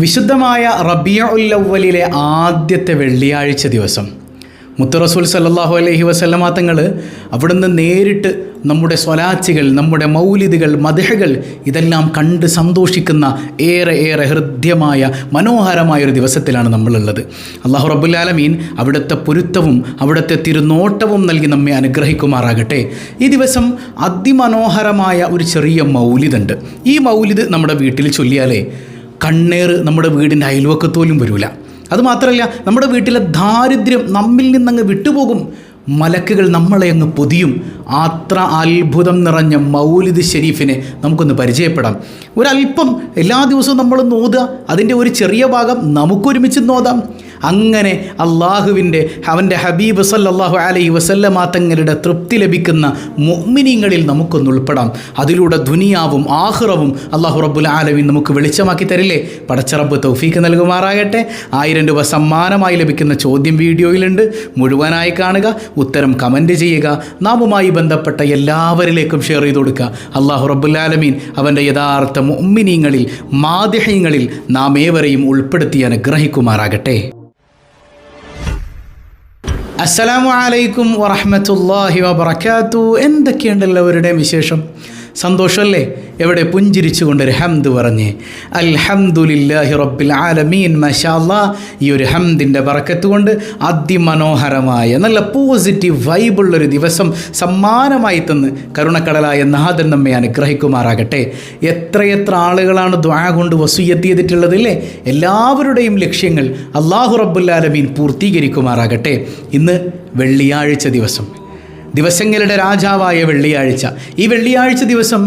വിശുദ്ധമായ റബിയ ഉല്ലവലിലെ ആദ്യത്തെ വെള്ളിയാഴ്ച ദിവസം. മുത്തറസൂൽ സല്ലാഹു അലഹി വസല്ലമ തങ്ങൾ അവിടുന്ന് നേരിട്ട് നമ്മുടെ സ്വലാച്ചികൾ നമ്മുടെ മൗലിദുകൾ മദഹകൾ ഇതെല്ലാം കണ്ട് സന്തോഷിക്കുന്ന ഏറെ ഏറെ ഹൃദ്യമായ മനോഹരമായ ഒരു ദിവസത്തിലാണ് നമ്മളുള്ളത്. അള്ളാഹു റബുല്ലാലമീൻ അവിടുത്തെ പൊരുത്തവും അവിടുത്തെ തിരുനോട്ടവും നൽകി നമ്മെ അനുഗ്രഹിക്കുമാറാകട്ടെ. ഈ ദിവസം അതിമനോഹരമായ ഒരു ചെറിയ മൗലിദുണ്ട്. ഈ മൗലിദ് നമ്മുടെ വീട്ടിൽ ചൊല്ലിയാലേ കണ്ണേറ് നമ്മുടെ വീടിന്റെ അയൽവക്കത്തോലും വരില്ല അതുമാത്രമല്ല നമ്മുടെ വീട്ടിലെ ദാരിദ്ര്യം നമ്മിൽ നിന്നങ്ങ് വിട്ടുപോകും. മലക്കുകൾ നമ്മളെ അങ്ങ് പൊതിയും. അത്ര അത്ഭുതം നിറഞ്ഞ മൗലിദ് ഷെരീഫിനെ നമുക്കൊന്ന് പരിചയപ്പെടാം. ഒരല്പം എല്ലാ ദിവസവും നമ്മൾ നോതുക അതിന്റെ ഒരു ചെറിയ ഭാഗം നമുക്കൊരുമിച്ച് നോതാം അങ്ങനെ അള്ളാഹുവിന്റെ അവന്റെ ഹബീബ് സല്ലാഹു അലൈഹി വസല്ലമ തങ്ങളുടെ തൃപ്തി ലഭിക്കുന്ന മുഅ്മിനീങ്ങളിൽ നമുക്കൊന്ന് ഉൾപ്പെടാം. അതിലൂടെ ദുനിയാവും ആഹ്റവും അള്ളാഹു റബ്ബുൽ ആലമീൻ നമുക്ക് വെളിച്ചമാക്കി തരില്ലേ? പടച്ചറബ് തൗഫീക്ക് നൽകുമാറാകട്ടെ. ആയിരം രൂപ സമ്മാനമായി ലഭിക്കുന്ന ചോദ്യം വീഡിയോയിലുണ്ട്. മുഴുവനായി കാണുക ഉത്തരം കമന്റ് ചെയ്യുക. നാമുമായി ബന്ധപ്പെട്ട എല്ലാവരിലേക്കും ഷെയർ ചെയ്ത് കൊടുക്കുക. അള്ളാഹു റബ്ബുൽ ആലമീൻ അവന്റെ യഥാർത്ഥ മുഅ്മിനീങ്ങളിൽ മാധ്യഹ്യങ്ങളിൽ നാം ഏവരെയും ഉൾപ്പെടുത്തി അനുഗ്രഹിക്കുമാറാകട്ടെ. അസ്സലാമു അലൈക്കും വറഹമത്തല്ലാഹി വബർക്കാത്തു എന്തൊക്കെയുണ്ടല്ലോ അവരുടെ വിശേഷം? സന്തോഷമല്ലേ എവിടെ പുഞ്ചിരിച്ചുകൊണ്ട് ഒരു ഹംദ് പറഞ്ഞ് അൽഹംദുലില്ലാഹി റബ്ബിൽ ആലമീൻ മഷാല്ലാ ഈ ഒരു ഹംദിന്റെ പറക്കത്ത് കൊണ്ട് അതിമനോഹരമായ നല്ല പോസിറ്റീവ് വൈബുള്ളൊരു ദിവസം സമ്മാനമായി തന്ന് കരുണക്കടലായ നാഥൻ നമ്മെ അനുഗ്രഹിക്കുമാറാകട്ടെ. എത്രയെത്ര ആളുകളാണ് ദ്വാ കൊണ്ട് വസൂയത്ത് ചെയ്തിട്ടുള്ളതില്ലേ? എല്ലാവരുടെയും ലക്ഷ്യങ്ങൾ അള്ളാഹു റബ്ബുല്ലാലമീൻ പൂർത്തീകരിക്കുമാറാകട്ടെ. ഇന്ന് വെള്ളിയാഴ്ച ദിവസം. ദിവസങ്ങളുടെ രാജാവായ വെള്ളിയാഴ്ച. ഈ വെള്ളിയാഴ്ച ദിവസം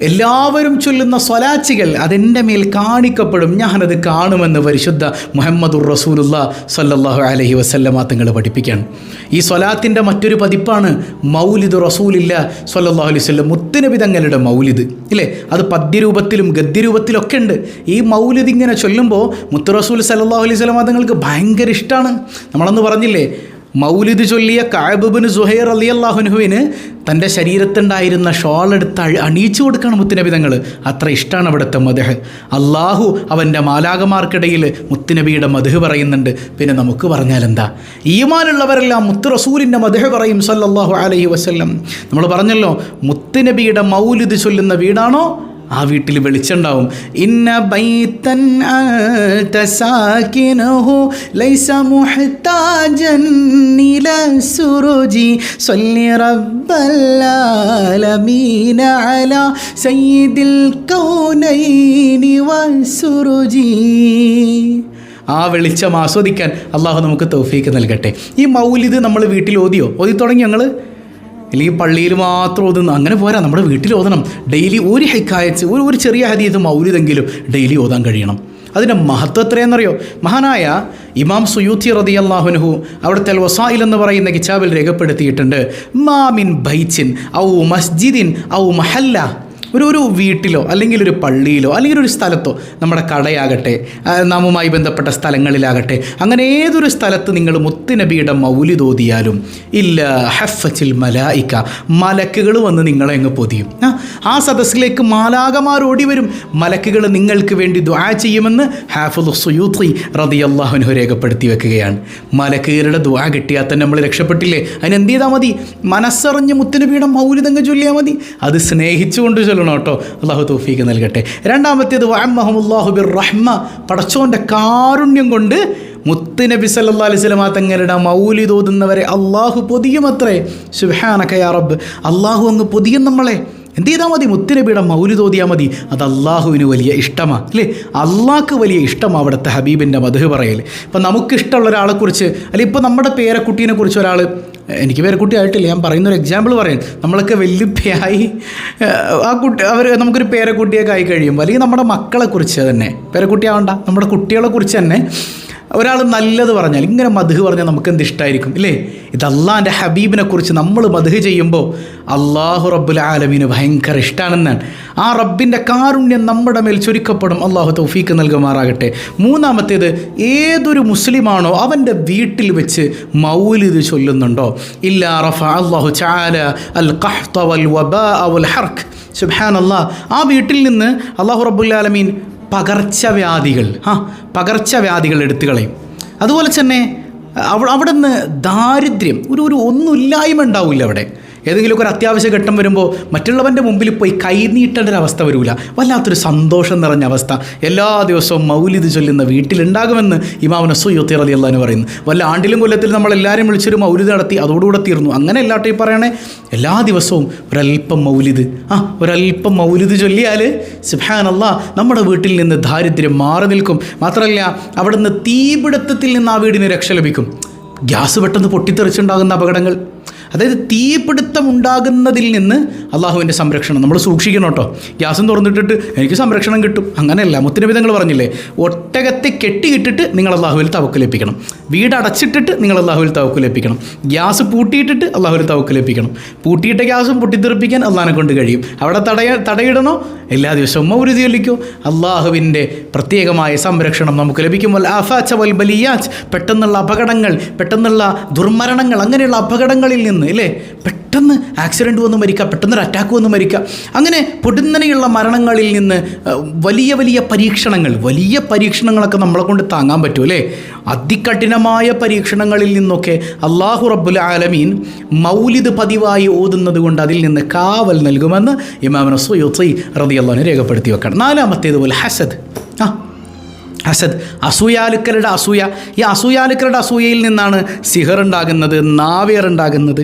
എല്ലാവരും ചൊല്ലുന്ന സ്വലാച്ചികൾ അതെന്റെ മേൽ കാണിക്കപ്പെടും. ഞാനത് കാണുമെന്ന് പരിശുദ്ധ മുഹമ്മദുർ റസൂലുള്ള സല്ലല്ലാഹു അലഹി വസല്ലമ തങ്ങൾ പഠിപ്പിക്കുകയാണ് ഈ സ്വലാത്തിന്റെ മറ്റൊരു പതിപ്പാണ് മൗലിദ് റസൂലില്ല സല്ലല്ലാഹു അലൈഹി വസല്ലം മുത്തനബി തങ്ങളുടെ മൗലിദ്. ഇല്ലേ? അത് പദ്യരൂപത്തിലും ഗദ്യരൂപത്തിലൊക്കെ ഉണ്ട്. ഈ മൗലിദ് ഇങ്ങനെ ചൊല്ലുമ്പോൾ മുത്തു റസൂൽ സല്ലല്ലാഹു അലൈഹി വസല്ലമ തങ്ങൾക്ക് ഭയങ്കര ഇഷ്ടമാണ് നമ്മളന്ന് പറഞ്ഞില്ലേ മൗലിദ് ചൊല്ലിയ കായബുബിന് സുഹൈർ അലി അള്ളാഹുനുഹുവിന് തന്റെ ശരീരത്തുണ്ടായിരുന്ന ഷോൾ എടുത്ത് അഴി അണിയിച്ചു കൊടുക്കണം മുത്തുനബി തങ്ങൾ അത്ര ഇഷ്ടമാണ് അവിടുത്തെ മധുഹ് അള്ളാഹു അവന്റെ മാലാകമാർക്കിടയിൽ മുത്തുനബിയുടെ മധുഹ് പറയുന്നുണ്ട്. പിന്നെ നമുക്ക് പറഞ്ഞാൽ എന്താ ഈമാനുള്ളവരെല്ലാം മുത്ത് റസൂലിന്റെ മധുഹ് പറയും സല്ലാഹു അലൈഹി വസ്ല്ലം. നമ്മൾ പറഞ്ഞല്ലോ മുത്തുനബിയുടെ മൗലിദ് ചൊല്ലുന്ന വീടാണോ ആ വീട്ടിൽ വെളിച്ചുണ്ടാവും ഇന്ന ബൈത്തൻ സാകിനഹു ലൈസ മുഹ്താജൻ ഇല സുറുജി സല്ലി റബ്ബൽ ആലമീന അലാ സയ്യിദിൽ കൗനൈനി വസുറുജി ആ വെളിച്ചം ആസ്വദിക്കാൻ അള്ളാഹു നമുക്ക് തൗഫീക്ക് നൽകട്ടെ. ഈ മൗലിദ് നമ്മൾ വീട്ടിൽ ഓതിയോ? ഓതി തുടങ്ങി ഞങ്ങൾ അല്ലെങ്കിൽ പള്ളിയിൽ മാത്രം ഓതുന്നു അങ്ങനെ പോരാ നമ്മുടെ വീട്ടിൽ ഓതണം. ഡെയിലി ഒരു ഹെക്കായച്ച് ഒരു ഒരു ചെറിയ ഹദീത് മൗലിതെങ്കിലും ഡെയിലി ഓതാൻ കഴിയണം. അതിന്റെ മഹത്വം എത്രയെന്നറിയോ? മഹാനായ ഇമാം സുയൂത്തി റതി അള്ളാഹുനഹു അവിടുത്തെ വസായിൽ എന്ന് പറയുന്ന കിച്ചാബിൽ രേഖപ്പെടുത്തിയിട്ടുണ്ട്. മാമിൻ ബൈച്ചിൻ ഔ മസ്ജിദിൻ ഔ മഹല്ല. ഒരു ഒരു വീട്ടിലോ അല്ലെങ്കിൽ ഒരു പള്ളിയിലോ അല്ലെങ്കിൽ ഒരു സ്ഥലത്തോ നമ്മുടെ കടയാകട്ടെ നാമുമായി ബന്ധപ്പെട്ട സ്ഥലങ്ങളിലാകട്ടെ അങ്ങനെ ഏതൊരു സ്ഥലത്ത് നിങ്ങൾ മുത്തുനബിയുടെ മൗലി തോതിയാലും ഇല്ല ഹഫച്ചിൽ മലായിക്ക മലക്കുകൾ വന്ന് നിങ്ങളെ അങ്ങ് പൊതിയും. ആ, ആ സദസ്സിലേക്ക് മാലാകമാർ ഓടി വരും. മലക്കുകൾ നിങ്ങൾക്ക് വേണ്ടി ദ്വാ ചെയ്യുമെന്ന് ഹാഫുൽ സുയൂത്രി റതി അള്ളാഹുനു രേഖപ്പെടുത്തി വെക്കുകയാണ്. മലക്കുകളുടെ ദ്വാ കിട്ടിയാൽ തന്നെ നമ്മൾ രക്ഷപ്പെട്ടില്ലേ? അതിനെന്ത് ചെയ്താൽ മതി? മനസ്സറിഞ്ഞ് മുത്തുനബിയുടെ മൗലിതങ്ങ് ചൊല്ലിയാൽ മതി. അത് സ്നേഹിച്ചുകൊണ്ട് ചൊല്ലണം. കേട്ടോ. അള്ളാഹു തൗഫീക്ക് നൽകട്ടെ. രണ്ടാമത്തേത് വഅമ്മഹുമുല്ലാഹു ബിർ റഹ്മ പടച്ചോന്റെ കാരുണ്യം കൊണ്ട് മുത്തുനബി സല്ലാ അലൈഹി വസല്ലമ തങ്ങളുടെ മൗലി തോതുന്നവരെ അള്ളാഹു പൊതിയുമത്രേ. സുബ്ഹാനക യാ റബ്ബ്. അള്ളാഹു അങ്ങ് പൊതിയും നമ്മളെ. എന്ത് ചെയ്താൽ മതി? മുത്തുനബിയുടെ മൗലി തോതിയാൽ മതി. അത് അള്ളാഹുവിന് വലിയ ഇഷ്ടമാണ് അല്ലേ? അള്ളാഹ്ക്ക് വലിയ ഇഷ്ടമാണ് അവിടുത്തെ ഹബീബിന്റെ മധു പറയൽ ഇപ്പം നമുക്കിഷ്ടമുള്ള ഒരാളെക്കുറിച്ച് അല്ലെങ്കിൽ ഇപ്പോൾ നമ്മുടെ പേരക്കുട്ടീനെ കുറിച്ച് ഒരാൾ എനിക്ക് പേരക്കുട്ടി ആയിട്ടില്ല. ഞാൻ പറയുന്ന ഒരു എക്സാമ്പിൾ പറയാം. നമ്മളൊക്കെ വല്യപ്പയായി ആ കുട്ടി അവർ നമുക്കൊരു പേരക്കുട്ടിയൊക്കെ ആയി കഴിയുമ്പോൾ അല്ലെങ്കിൽ നമ്മുടെ മക്കളെക്കുറിച്ച് തന്നെ പേരക്കുട്ടിയാവണ്ട നമ്മുടെ കുട്ടികളെക്കുറിച്ച് തന്നെ ഒരാൾ നല്ലത് പറഞ്ഞാൽ ഇങ്ങനെ മധു പറഞ്ഞാൽ നമുക്ക് എന്ത് ഇഷ്ടമായിരിക്കും ഇല്ലേ? ഇത് അള്ളാന്റെ ഹബീബിനെ കുറിച്ച് നമ്മൾ മധു ചെയ്യുമ്പോൾ അള്ളാഹു റബ്ബുൽ ആലമീന് ഭയങ്കര ഇഷ്ടമാണെന്നാണ് ആ റബ്ബിന്റെ കാരുണ്യം നമ്മുടെ മേൽ ചുരുക്കപ്പെടും. അള്ളാഹു തൗഫീക്ക് നൽകുമാറാകട്ടെ. മൂന്നാമത്തേത് ഏതൊരു മുസ്ലിമാണോ അവന്റെ വീട്ടിൽ വെച്ച് മൗലിദ് ചൊല്ലുന്നുണ്ടോ? ഇല്ല റഫ അള്ളാഹു ചാല അൽ ഖഹ്ത വൽ വബാ വൽ ഹർക്ക് അള്ളാഹ് ആ വീട്ടിൽ നിന്ന് അള്ളാഹു റബ്ബുൽ ആലമീൻ പകർച്ചവ്യാധികൾ. ആ പകർച്ചവ്യാധികൾ എടുത്തു കളയും. അതുപോലെ തന്നെ അവിടെ നിന്ന് ദാരിദ്ര്യം ഒരു ഒരു ഒന്നുമില്ലായ്മ ഉണ്ടാവില്ല അവിടെ. ഏതെങ്കിലുമൊക്കെ ഒരു അത്യാവശ്യ ഘട്ടം വരുമ്പോൾ മറ്റുള്ളവന്റെ മുമ്പിൽ പോയി കൈനീട്ടേണ്ട ഒരു അവസ്ഥ വരില്ല വല്ലാത്തൊരു സന്തോഷം നിറഞ്ഞ അവസ്ഥ. എല്ലാ ദിവസവും മൗലിദ് ചൊല്ലുന്ന വീട്ടിലുണ്ടാകുമെന്ന് ഇമാമിന് സുയ്യൊത്തി അലി അള്ളഹാന് പറയുന്നു. വല്ല ആണ്ടിലും കൊല്ലത്തിൽ നമ്മൾ എല്ലാവരും വിളിച്ചൊരു മൗലിദ് നടത്തി അതോടുകൂടെ തീർന്നു. അങ്ങനെ എല്ലാട്ടും ഈ പറയണേ. എല്ലാ ദിവസവും ഒരല്പം മൗലിദ്. ആ ഒരല്പം മൗലിദ് ചൊല്ലിയാൽ സുഹാനല്ല നമ്മുടെ വീട്ടിൽ നിന്ന് ദാരിദ്ര്യം മാറി നിൽക്കും. മാത്രമല്ല അവിടുന്ന് തീപിടുത്തത്തിൽ നിന്ന് ആ വീടിന് രക്ഷ ലഭിക്കും. ഗ്യാസ് പെട്ടെന്ന് പൊട്ടിത്തെറിച്ചുണ്ടാകുന്ന അപകടങ്ങൾ. അതായത് തീപിടുത്തം ഉണ്ടാകുന്നതിൽ നിന്ന് അള്ളാഹുവിന്റെ സംരക്ഷണം. നമ്മൾ സൂക്ഷിക്കണം കേട്ടോ. ഗ്യാസും തുറന്നിട്ടിട്ട് എനിക്ക് സംരക്ഷണം കിട്ടും. അങ്ങനെയല്ല മുത്തിനബിതങ്ങൾ പറഞ്ഞില്ലേ? ഒട്ടകത്തെ കെട്ടിയിട്ടിട്ട് നിങ്ങൾ അള്ളാഹുവിൽ തവക്കലേപ്പിക്കണം വീട് അടച്ചിട്ടിട്ട് നിങ്ങൾ അള്ളാഹുവിൽ തവക്കലേപ്പിക്കണം ഗ്യാസ് പൂട്ടിയിട്ടിട്ട് അള്ളാഹുവിൽ തവക്കലേപ്പിക്കണം പൂട്ടിയിട്ട ഗ്യാസും പൊട്ടിത്തെറിപ്പിക്കാൻ അള്ളാഹിനെ കൊണ്ട് കഴിയും. അവിടെ തടയ തടയിടണോ? എല്ലാ ദിവസവും മൗരുതി ചൊല്ലിക്കോ. അള്ളാഹുവിന്റെ പ്രത്യേകമായ സംരക്ഷണം നമുക്ക് ലഭിക്കുമ്പോൾ ആഫാച്ച വൽ ബലിയാച്ച് പെട്ടെന്നുള്ള അപകടങ്ങൾ പെട്ടെന്നുള്ള ദുർമരണങ്ങൾ അങ്ങനെയുള്ള അപകടങ്ങളിൽ നിന്ന് അല്ലേ പെട്ടെന്ന് ആക്സിഡന്റ് വന്ന് മരിക്കുക പെട്ടെന്നൊരു അറ്റാക്ക് വന്ന് മരിക്കുക അങ്ങനെ പൊടുന്നനെയുള്ള മരണങ്ങളിൽ നിന്ന് വലിയ വലിയ പരീക്ഷണങ്ങൾ വലിയ പരീക്ഷണങ്ങളൊക്കെ നമ്മളെ കൊണ്ട് താങ്ങാൻ പറ്റും അല്ലേ? അതികഠിനമായ പരീക്ഷണങ്ങളിൽ നിന്നൊക്കെ അള്ളാഹു റബ്ബുൽ ആലമീൻ മൗലിദ് പതിവായി ഓതുന്നത് കൊണ്ട് അതിൽ നിന്ന് കാവൽ നൽകുമെന്ന് ഇമാമൻ സുയൊത്തി റതി അള്ളഹാനെ രേഖപ്പെടുത്തി വെക്കണം. നാലാമത്തേത് പോലെ ഹസദ്. ആ ഹസദ്. അസൂയാലുക്കളുടെ അസൂയ. ഈ അസൂയാലുക്കളുടെ അസൂയയിൽ നിന്നാണ് സിഹർ ഉണ്ടാകുന്നത് നാവേർ ഉണ്ടാകുന്നത്.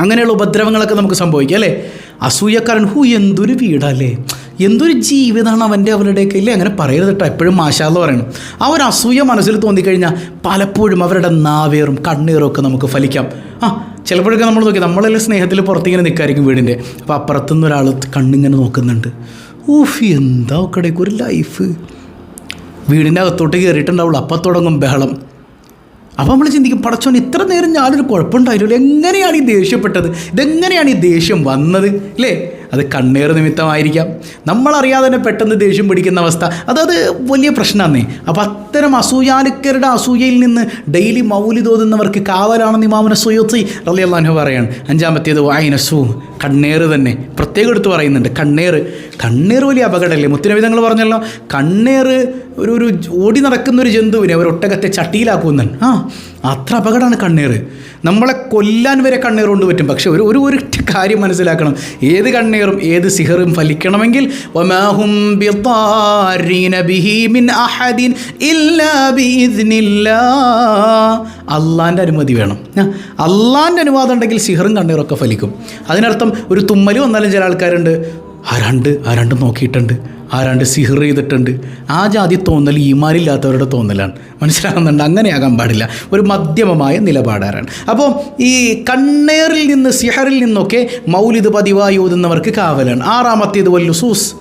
അങ്ങനെയുള്ള ഉപദ്രവങ്ങളൊക്കെ നമുക്ക് സംഭവിക്കാം അല്ലേ? അസൂയക്കാരൻ ഹു എന്തൊരു വീടല്ലേ? എന്തൊരു ജീവിതമാണ് അവന്റെ അവരുടെയൊക്കെ ഇല്ലേ? അങ്ങനെ പറയരുത് കേട്ടോ. എപ്പോഴും മാഷാന്ന് പറയണം ആ ഒരു അസൂയ മനസ്സിൽ തോന്നിക്കഴിഞ്ഞാൽ പലപ്പോഴും അവരുടെ നാവേറും കണ്ണീറും ഒക്കെ നമുക്ക് ഫലിക്കാം. ആ ചിലപ്പോഴൊക്കെ നമ്മൾ നോക്കി നമ്മളെല്ലാം സ്നേഹത്തിൽ പുറത്തിങ്ങനെ നിൽക്കായിരിക്കും വീടിന്റെ. അപ്പോൾ അപ്പുറത്തുനിന്ന് ഒരാൾ കണ്ണിങ്ങനെ നോക്കുന്നുണ്ട്. ഊഫ് എന്താ ഒക്കടേക്ക് ഒരു ലൈഫ് വീടിന്റെ അകത്തോട്ട് കയറിയിട്ടുണ്ടാവുള്ളൂ. അപ്പം തുടങ്ങും ബഹളം. അപ്പോൾ നമ്മൾ ചിന്തിക്കും പടച്ചോൻ ഇത്ര നേരം ഞാനൊരു കുഴപ്പമുണ്ടായില്ലല്ലോ എങ്ങനെയാണ് ഈ ദേഷ്യപ്പെട്ടത്? ഇതെങ്ങനെയാണ് ഈ ദേഷ്യം വന്നത്? അല്ലേ അത് കണ്ണേർ നിമിത്തമായിരിക്കാം. നമ്മളറിയാതെ തന്നെ പെട്ടെന്ന് ദേഷ്യം പിടിക്കുന്ന അവസ്ഥ. അതത് വലിയ പ്രശ്നമാണ് അപ്പോൾ അത്തരം അസൂയാലുക്കരുടെ അസൂയയിൽ നിന്ന് ഡെയിലി മൗലി തോന്നുന്നവർക്ക് കാവലാണെന്ന് ഇമാമിനെ സുയോത്തി റലി അള്ളാഹു പറയാണ്. അഞ്ചാമത്തേത് വായനസു കണ്ണേർ തന്നെ. പ്രത്യേകം എടുത്ത് പറയുന്നുണ്ട്. കണ്ണേർ. കണ്ണേർ വലിയ അപകടമല്ലേ? മുത്തിനവിധങ്ങൾ പറഞ്ഞല്ലോ കണ്ണേർ ഒരു ഒരു ഓടി നടക്കുന്ന ഒരു ജന്തുവിനെ ഒരു ഒട്ടകത്തെ ചട്ടിയിലാക്കുന്നുണ്ട് ആ അത്ര അപകടമാണ് കണ്ണീർ നമ്മളെ കൊല്ലാൻ വരെ കണ്ണീർ കൊണ്ട് പറ്റും. പക്ഷെ ഒരു ഒരു ഒരു കാര്യം മനസ്സിലാക്കണം. ഏത് കണ്ണീറും ഏത് സിഹറും ഫലിക്കണമെങ്കിൽ. അള്ളാന്റെ അനുമതി വേണം. അള്ളാന്റെ അനുവാദം ഉണ്ടെങ്കിൽ സിഹറും കണ്ണീറൊക്കെ ഫലിക്കും. അതിനർത്ഥം ഒരു തുമ്മൽ വന്നാലും ചില ആൾക്കാരുണ്ട്. ആരാണ്ട് ആരാണ്ട് നോക്കിയിട്ടുണ്ട്. ആരാണ്ട് സിഹർ ചെയ്തിട്ടുണ്ട്. ആ ജാതി തോന്നൽ ഈമാരില്ലാത്തവരുടെ തോന്നലാണ്. മനസ്സിലാകുന്നുണ്ട്? അങ്ങനെയാകാൻ പാടില്ല. ഒരു മധ്യമമായ നിലപാടാരാണ്. അപ്പോൾ ഈ കണ്ണേറിൽ നിന്ന് സിഹറിൽ നിന്നൊക്കെ മൗലിദ് പതിവായി ഓതുന്നവർക്ക് കാവലാണ്. ആറാമത്തേത് വല്ലുസൂസ്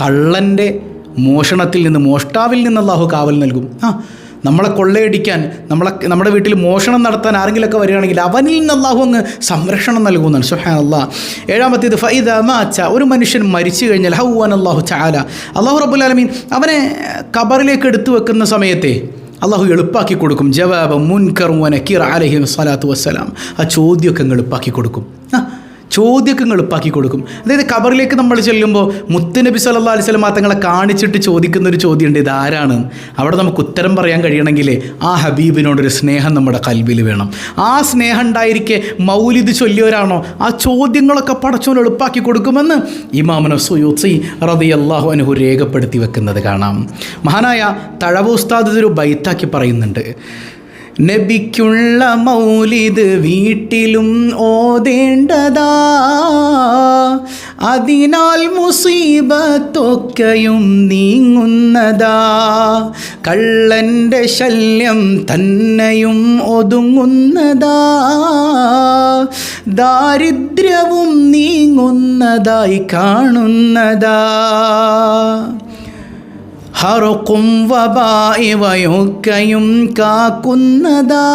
കള്ളന്റെ മോഷണത്തിൽ നിന്ന് മോഷ്ടാവിൽ നിന്ന് അള്ളാഹു കാവൽ നൽകും. ആ നമ്മളെ കൊള്ളയടിക്കാൻ നമ്മളെ നമ്മുടെ വീട്ടിൽ മോഷണം നടത്താൻ ആരെങ്കിലുമൊക്കെ വരികയാണെങ്കിൽ അവനിൽ നിന്ന് അള്ളാഹു അങ്ങ് സംരക്ഷണം നൽകുന്നതാണ് സുഹാൻ അള്ളാഹ് ഏഴാമത്തേത് ഫൈദ മാച്ച. ഒരു മനുഷ്യൻ മരിച്ചു കഴിഞ്ഞാൽ ഹൗവൻ അള്ളാഹു ചാല അള്ളാഹു റബുലാലമീൻ അവനെ കബറിലേക്ക് എടുത്തു വെക്കുന്ന സമയത്തെ അള്ളാഹു എളുപ്പാക്കി കൊടുക്കും. ജവാബ് മുൻകർ വനക്കീർ അലഹിം സലാത്തു വസ്സലാം. ആ ചോദ്യമൊക്കെ അങ്ങ് എളുപ്പാക്കി കൊടുക്കും. അങ്ങ് എളുപ്പാക്കി കൊടുക്കും. അതായത് കബറിലേക്ക് നമ്മൾ ചെല്ലുമ്പോൾ മുത്തുനബി സല്ലാ അലൈഹി സ്വലം തങ്ങളെ കാണിച്ചിട്ട് ചോദിക്കുന്ന ഒരു ചോദ്യമുണ്ട്. ഇതാരാണ്? അവിടെ നമുക്ക് ഉത്തരം പറയാൻ കഴിയണമെങ്കിൽ ആ ഹബീബിനോടൊരു സ്നേഹം നമ്മുടെ കൽവിൽ വേണം. ആ സ്നേഹം ഉണ്ടായിരിക്കെ മൗലിദ് ചൊല്ലിയവരാണോ? ആ ചോദ്യങ്ങളൊക്കെ പടച്ചോൻ എളുപ്പാക്കി കൊടുക്കുമെന്ന് ഇമാമന സുയൂസി റതി അള്ളാഹു അനുഹു രേഖപ്പെടുത്തി വെക്കുന്നത് കാണാം. മഹാനായ തഴവ ഉസ്താദ് ഇതൊരു ബൈത്താക്കി പറയുന്നുണ്ട്. നബിക്കുള്ള മൗലിത് വീട്ടിലും ഓതേണ്ടതാ. അതിനാൽ മുസീബത്തൊക്കെയും നീങ്ങുന്നതാ. കള്ളന്റെ ശല്യം തന്നെയും ഒതുങ്ങുന്നതാ. ദാരിദ്ര്യവും നീങ്ങുന്നതായി കാണുന്നതാ. ഹറുക്കും വബായിവയൊക്കെയും കാക്കുന്നതാ.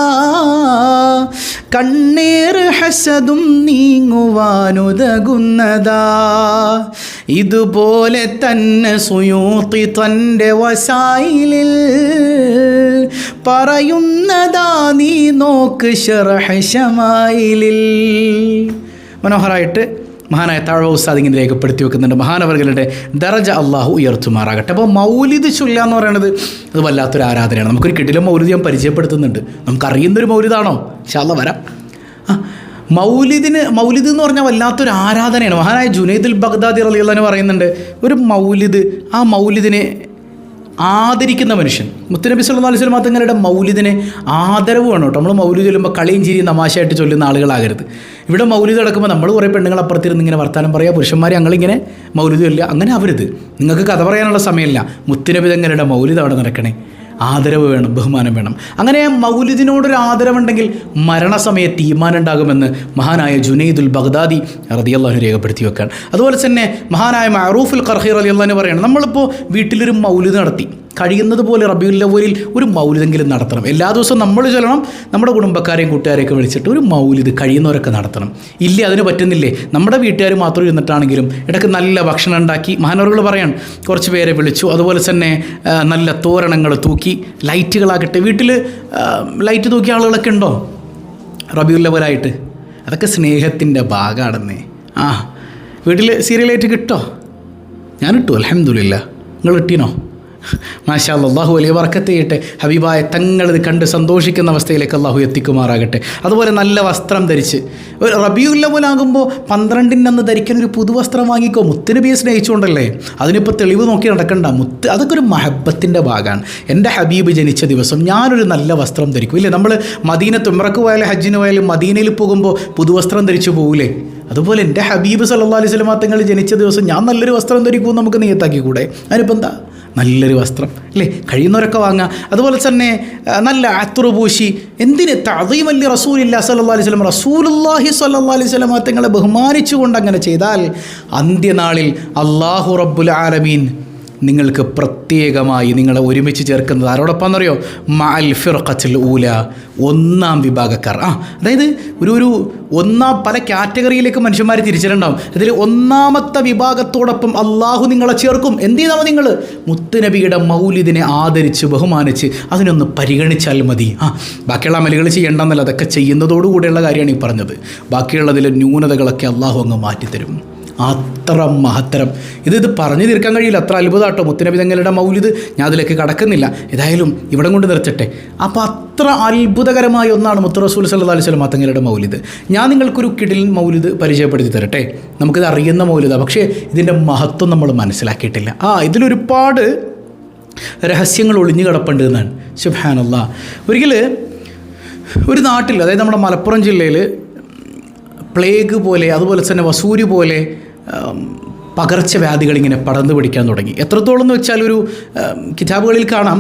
കണ്ണീർ ഹസതും നീങ്ങുവാനുതകുന്നതാ. ഇതുപോലെ തന്നെ സുയൂത്തി തന്റെ വസായിലിൽ പറയുന്നതാ നീ നോക്ക് ഷറഹ ശമായിലിൽ. മനോഹരമായിട്ട് മഹാനായ താഴ്വ ഉസ്താദ് ഇങ്ങനെ രേഖപ്പെടുത്തി വെക്കുന്നുണ്ട്. മഹാനവർഗളുടെ ദറജ അള്ളാഹു ഉയർത്തുമാറാകട്ടെ. അപ്പോൾ മൗലിദ് ചൊല്ല എന്ന് പറയുന്നത് അത് വല്ലാത്തൊരു ആരാധനയാണ്. നമുക്കൊരു കിടിലം മൗലിദ് ഞാൻ പരിചയപ്പെടുത്തുന്നുണ്ട്. നമുക്കറിയുന്നൊരു മൗലിദാണോ? ശാല വരാം. മൗലിദിന് മൗലിദ് എന്ന് പറഞ്ഞാൽ വല്ലാത്തൊരു ആരാധനയാണ്. മഹാനായ ജുനൈദുൽ ബഗ്ദാദി റലിയുള്ള പറയുന്നുണ്ട് ഒരു മൗലിദ് ആ മൗലിദിനെ ആദരിക്കുന്ന മനുഷ്യൻ. മുത്തനബി സല്ലാ അലൈഹി തങ്ങളുടെ മൗലിദിനെ ആദരവ് വേണം കേട്ടോ. നമ്മൾ മൗലിദ് ചൊല്ലുമ്പോൾ കളിയും ചിരിയും തമാശയായിട്ട് ചൊല്ലുന്ന ആളുകളാകരുത്. ഇവിടെ മൗലിദ് നടക്കുമ്പോൾ നമ്മൾ കുറേ പെണ്ണുങ്ങൾ അപ്പുറത്തിരുന്ന് ഇങ്ങനെ വർത്താനം പറയുക പുരുഷന്മാർ ഞങ്ങളിങ്ങനെ മൗലിദ് ചൊല്ലുക. അങ്ങനെ അവരുത്. നിങ്ങൾക്ക് കഥ പറയാനുള്ള സമയമില്ല. മുത്തുനബി തങ്ങളുടെ മൗലിദ് അവിടെ നടക്കണേ. ആദരവ് വേണം ബഹുമാനം വേണം. അങ്ങനെ മൗലിദിനോടൊരു ആദരവുണ്ടെങ്കിൽ മരണസമയത്ത് തീരുമാനം ഉണ്ടാകുമെന്ന് മഹാനായ ജുനൈദുൽ ബഗ്ദാദി റതിയല്ലാഹു രേഖപ്പെടുത്തി വെക്കാൻ. അതുപോലെ തന്നെ മഹാനായ മഅറൂഫുൽ ഖർഹി റലിയല്ലാഹു പറയണം നമ്മളിപ്പോൾ വീട്ടിലൊരു മൗലിദ് നടത്തി. കഴിയുന്നത് പോലെ റബിയുൽ അവലിൽ ഒരു മൗലിതെങ്കിലും നടത്തണം. എല്ലാ ദിവസവും നമ്മൾ ചൊല്ലണം നമ്മുടെ കുടുംബക്കാരെയും കൂട്ടുകാരെയൊക്കെ വിളിച്ചിട്ട് ഒരു മൗലിത് കഴിയുന്നവരൊക്കെ നടത്തണം. ഇല്ലേ അതിന് പറ്റുന്നില്ലേ? നമ്മുടെ വീട്ടുകാർ മാത്രം ഇരുന്നിട്ടാണെങ്കിലും ഇടയ്ക്ക് നല്ല ഭക്ഷണം ഉണ്ടാക്കി മഹാനവറുകൾ പറയാൻ കുറച്ച് പേരെ വിളിച്ചു. അതുപോലെ തന്നെ നല്ല തോരണങ്ങൾ തൂക്കി ലൈറ്റുകളാകട്ടെ വീട്ടിൽ ലൈറ്റ് തൂക്കിയ ആളുകളൊക്കെ ഉണ്ടോ? റബിയുൽ ലെവലായിട്ട് അതൊക്കെ സ്നേഹത്തിന്റെ ഭാഗമാണെന്നേ ആ വീട്ടിൽ സീരിയലായിട്ട് കിട്ടോ? ഞാൻ ഇട്ടു അലഹമില്ല നിങ്ങൾ ഇട്ടീനോ? മാഷാ അള്ളാഹു വലിയ വറക്കത്തെയിട്ടെ ഹബീബായ തങ്ങളിത് കണ്ട് സന്തോഷിക്കുന്ന അവസ്ഥയിലേക്ക് അള്ളാഹു എത്തിക്കുമാറാകട്ടെ. അതുപോലെ നല്ല വസ്ത്രം ധരിച്ച്. ഒരു റബിയുല്ലവലാകുമ്പോൾ പന്ത്രണ്ടിന്റെ അന്ന് ധരിക്കാൻ ഒരു പുതുവസ്ത്രം വാങ്ങിക്കോ. മുത്തിനബിയെ സ്നേഹിച്ചുകൊണ്ടല്ലേ? അതിനിപ്പോൾ തെളിവ് നോക്കി നടക്കണ്ട. മുത്ത് അതൊക്കെ ഒരു മഹബത്തിന്റെ ഭാഗമാണ് എന്റെ ഹബീബ് ജനിച്ച ദിവസം ഞാനൊരു നല്ല വസ്ത്രം ധരിക്കും. ഇല്ലേ? നമ്മൾ മദീന തുമ്പറക്ക് പോയാലും ഹജ്ജിന് പോയാലും മദീനയിൽ പോകുമ്പോൾ പുതുവസ്ത്രം ധരിച്ചു പോകില്ലേ അതുപോലെ എന്റെ ഹബീബ് സല്ലാ അലൈഹി തങ്ങൾ ജനിച്ച ദിവസം ഞാൻ നല്ലൊരു വസ്ത്രം ധരിക്കുമെന്ന് നമുക്ക് നിയത്താക്കി കൂടെ. അതിനിപ്പോൾ എന്താ? നല്ലൊരു വസ്ത്രം അല്ലേ? കഴിയുന്നവരൊക്കെ വാങ്ങുക. അതുപോലെ തന്നെ നല്ല അത്തുറു എന്തിന് എന്തിന് തതീമല്ലി റസൂലില്ല സല്ലാ അലൈഹി സ്വലം റസൂലുല്ലാഹി സല്ലാ അലൈഹി സ്വലം തങ്ങളെ ബഹുമാനിച്ചുകൊണ്ട് അങ്ങനെ ചെയ്താൽ അന്ത്യനാളിൽ അള്ളാഹു റബ്ബുൽ ആലമീൻ നിങ്ങൾക്ക് പ്രത്യേകമായി നിങ്ങളെ ഒരുമിച്ച് ചേർക്കുന്നത് ആരോടൊപ്പം എന്നറിയോ മഅൽ ഫിർഖത്തുൽ ഊല. ഒന്നാം വിഭാഗക്കാർ. ആ അതായത് ഒരു ഒരു ഒന്നാം പല കാറ്റഗറിയിലേക്ക് മനുഷ്യന്മാർ തിരിച്ചിട്ടുണ്ടാവും. അതിൽ ഒന്നാമത്തെ വിഭാഗത്തോടൊപ്പം അള്ളാഹു നിങ്ങളെ ചേർക്കും. എന്ത് ചെയ്താൽ നിങ്ങൾ മുത്തുനബിയുടെ മൗലിദിനെ ആദരിച്ച് ബഹുമാനിച്ച് അതിനൊന്ന് പരിഗണിച്ചാൽ മതി. ആ ബാക്കിയുള്ള അമലുകൾ ചെയ്യേണ്ടെന്നല്ല അതൊക്കെ ചെയ്യുന്നതോടുകൂടെയുള്ള കാര്യമാണ് ഈ പറഞ്ഞത്. ബാക്കിയുള്ളതിലെ ന്യൂനതകളൊക്കെ അള്ളാഹു അങ്ങ് മാറ്റിത്തരും. അത്ര മഹത്തരം. ഇത് ഇത് പറഞ്ഞു തീർക്കാൻ കഴിയില്ല. അത്ര അത്ഭുതമാട്ടോ മുത്തനബിതങ്ങളുടെ മൗലിത് ഞാൻ അതിലേക്ക് കടക്കുന്നില്ല. ഏതായാലും ഇവിടം കൊണ്ട് നിർത്തട്ടെ. അപ്പോൾ അത്ര അത്ഭുതകരമായ ഒന്നാണ് മുത്ത റസൂൽ സല്ലാ അലൈഹി സ്വലം തങ്ങളുടെ മൗലിത് ഞാൻ നിങ്ങൾക്കൊരു കിടിൽ മൗലിത് പരിചയപ്പെടുത്തി തരട്ടെ. നമുക്കിത് അറിയുന്ന മൗലിത പക്ഷേ ഇതിന്റെ മഹത്വം നമ്മൾ മനസ്സിലാക്കിയിട്ടില്ല. ആ ഇതിലൊരുപാട് രഹസ്യങ്ങൾ ഒളിഞ്ഞു കിടപ്പുണ്ട് എന്നാണ്. സുബാനല്ല ഒരിക്കൽ ഒരു നാട്ടിൽ അതായത് നമ്മുടെ മലപ്പുറം ജില്ലയിൽ പ്ലേഗ് പോലെ അതുപോലെ തന്നെ വസൂരി പോലെ പകർച്ചവ്യാധികൾ ഇങ്ങനെ പടർന്നു പിടിക്കാൻ തുടങ്ങി. എത്രത്തോളം എന്ന് വെച്ചാൽ ഒരു കിതാബുകളിൽ കാണാം.